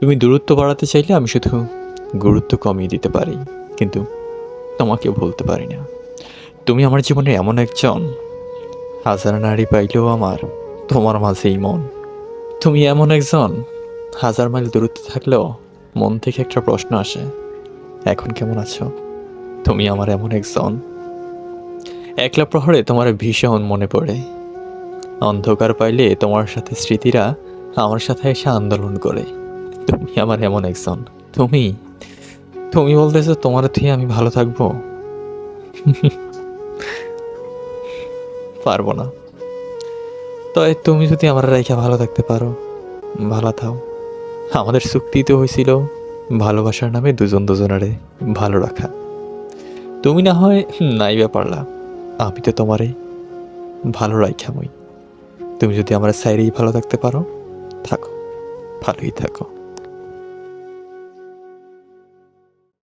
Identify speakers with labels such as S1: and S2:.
S1: তুমি দূরত্ব বাড়াতে চাইলে আমি শুধু গুরুত্ব কমিয়ে দিতে পারি, কিন্তু তোমাকে ভুলতে পারি না। তুমি আমার জীবনে এমন একজন। হাজার নারী পাইলেও আমার, তোমার মাঝেই মন। তুমি এমন একজন। হাজার মাইল দূরত্বে থাকলেও মন থেকে একটা প্রশ্ন আসে, এখন কেমন আছো? তুমি আমার এমন একজন? একলা প্রহরে তোমার ভীষণ মনে পড়ে। অন্ধকার পাইলে তোমার সাথে স্মৃতিরা আমার সাথে এসে আন্দোলন করে। তুমি আমার এমন একজন। তুমি তুমি বলতেছো তোমার থেকে আমি ভালো থাকব? পারব না। তবে তুমি যদি আমার রেখা ভালো থাকতে পারো, ভালো থাও। আমাদের চুক্তি তো হয়েছিল ভালোবাসার নামে দুজন দুজনারে ভালো রাখা। তুমি না হয় নাই ব্যাপারলা আমি তো তোমারে ভালো রাখা মই তুমি যদি আমার সাইডেই ভালো থাকতে পারো, থাকো, ভালোই থাকো।